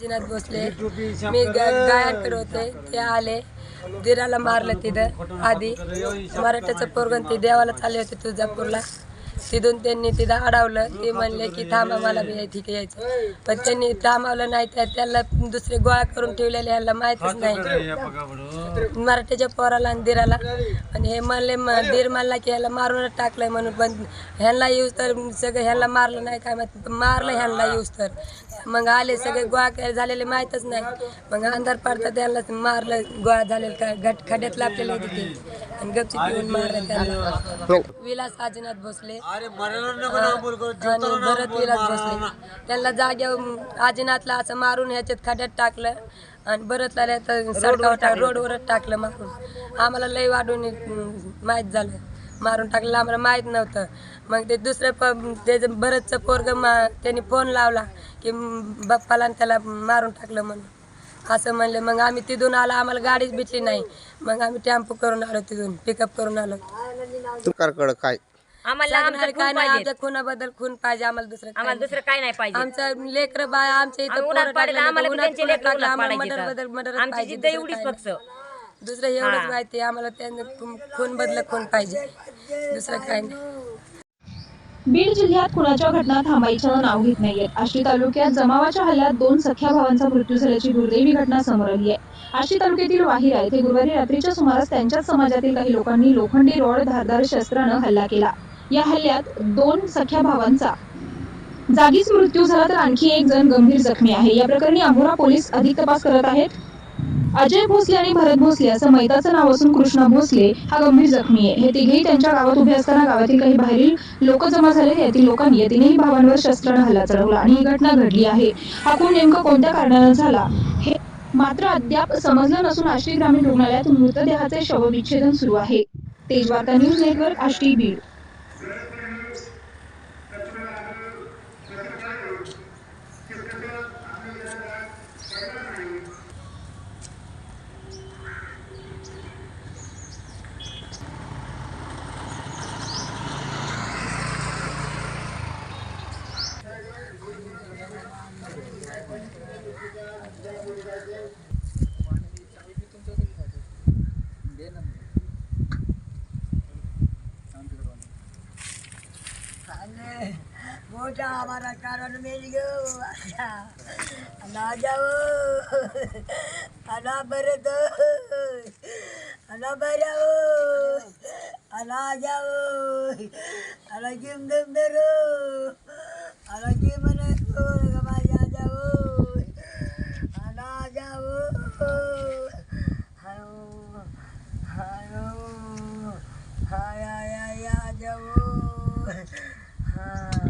जिनात बसले. मी ग- गायन होते ते आले. दिराला मारलं तिथं आधी. मराठ्याचं पोरगण ते देवाला चालले होते तुळजापूरला. तिथून त्यांनी तिथं अडवलं. ते म्हणले की थांबा मला बी ठीक यायचं पण त्यांनी थांबवलं नाही तर त्याला दुसरे गोळा करून ठेवलेले ह्याला माहीतच नाही. मराठ्याच्या पोराला आणि दिराला. आणि हे म्हणले दीर म्हणला की ह्याला मारूनच टाकलंय म्हणून पण ह्यांना येऊस तर सगळं ह्याला मारलं नाही काय माहीत मारलं ह्यांना येऊस तर. मग आले सगळे गोळा के- झालेले माहीतच नाही. मग अंधार पडतात त्यांना मारलं गोळा झालेलं काय घट खड्यात लापलेले होते ते. आणि गपचिप येऊन मारलं त्यांना विलास आजीनाथ भोसले आणि भरत विलास भोसले त्यांना जाग्यावर आजीनाथला असं मारून ह्याच्यात खड्यात टाकलं. आणि भरतला तर सडकावर टाक रोडवरच टाकलं मारून. आम्हाला लय वाढून माहीत झालं. मारून टाकलं. आम्हाला माहीत नव्हतं. मग ते दुसरं प त्याचं भरतचं पोरग मा त्यांनी फोन लावला की बाप्पाला आणि त्याला मारून टाकलं म्हणून. असं म्हणले मग आम्ही तिथून आलो आम्हाला गाडीच भेटली नाही. मग आम्ही टेम्पो करून आलो तिथून पिकअप करून आलो. सरकारकडं काय? आम्हाला आमचं सांगणार खूप काय नाही पाहिजे. आमच्या खुनाबद्दल खून पाहिजे आम्हाला दुसरं काय आम्हाला दुसरं काय नाही पाहिजे. आमचं लेकर बाय आमच्या इथं आम्ही उन्हात पोरं पाडेल टाकलं, आम्हाला बी उन्हात त्यांचे पोरं लेकरं टाकलं, उन्हात आम्हाला पाडायचे तर. आमची पाहिजे, जिद्द दुसरं एवढीच काय फक्त. नाही. दुसरं एवढंच माहिती आम्हाला त्यांना खून- खून बदल खून पाहिजे. दुसरं काय नाही. बीड जिल्ह्यात कुणाच्या घटना थांबायच्या नाव घेत नाहीयेत आष्टी तालुक्यात जमावाच्या हल्ल्यात दोन सख्या भावांचा मृत्यू झाल्याची दुर्दैवी घटना समोर आली आहे. आष्टी तालुक्यातील वाहिरा येथे गुरुवारी रात्रीच्या सुमारास त्यांच्याच समाजातील काही लोकांनी लोखंडी रॉड धारदार शस्त्रानं हल्ला केला. या हल्ल्यात दोन सख्या भावांचा जागीच मृत्यू झाला तर आणखी एक जण गंभीर जखमी आहे. या प्रकरणी अंबोरा पोलीस अधिक तपास करत आहेत. अजय भोसले आणि भरत भोसले असं मैताचं नाव असून कृष्णा भोसले हा गंभीर जखमी आहे. हे तिघेही त्यांच्या गावात उभे असताना गावातील काही बाहेरील लोक जमा झाले यातील लोकांनी या तिन्ही भावांवर शस्त्रानं हल्ला चढवला आणि ही घटना घडली आहे. हा खून नेमका कोणत्या कारणानं झाला? हे मात्र अद्याप समजलं नसून आष्टी ग्रामीण रुग्णालयात मृतदेहाचे शवविच्छेदन सुरू आहे. Tejvarta news network Ashti Beed. ওটা আমার কারণ মেলি গো না যাও না বেরে তো না বেরাও না যাও আলা জিম দম বেরো আলা জিম মানে মাঝা যাও না যাও হায়ো হায়ো হায় আয় আয় যাও হ্যাঁ